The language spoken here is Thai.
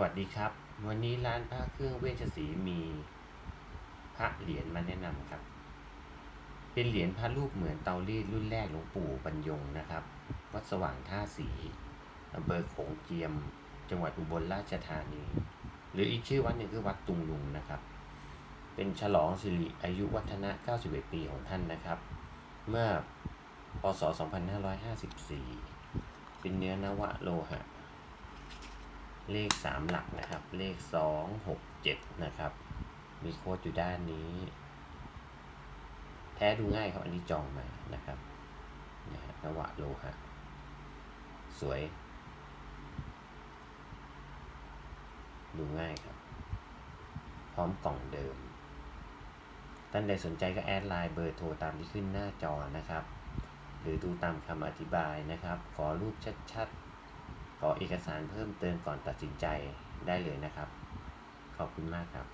สวัสดีครับ วันนี้ร้านพระเครื่องเวชศรีมีพระเหรียญมาแนะนำครับ เป็นเหรียญพระรูปเหมือนเตารีดรุ่นแรกหลวงปู่บรรยงนะครับ วัดสว่างท่าสีอำเภอโขงเจียม จังหวัดอุบลราชธานี หรืออีกชื่อวัดหนึ่งคือวัดตุงลุงนะครับ เป็นฉลองสิริอายุวัฒนะ 91 ปีของท่านนะครับ เมื่อพศ 2554 เป็นเนื้อนวะโลหะ เลขสามหลักนะครับ เลขสองหกเจ็ดนะครับ มีโค้ดอยู่ด้านนี้ แท้ดูง่ายครับ อันนี้จองมานะครับนะฮะนวะโลหะ สวย ดูง่ายครับ พร้อมกล่องเดิม ท่านใดสนใจก็แอดไลน์เบอร์โทรตามที่ขึ้นหน้าจอนะครับ หรือดูตามคำอธิบายนะครับ ขอรูปชัดๆ ขอเอกสารเพิ่มเติมก่อนตัดสินใจได้เลยนะครับ ขอบคุณมากครับ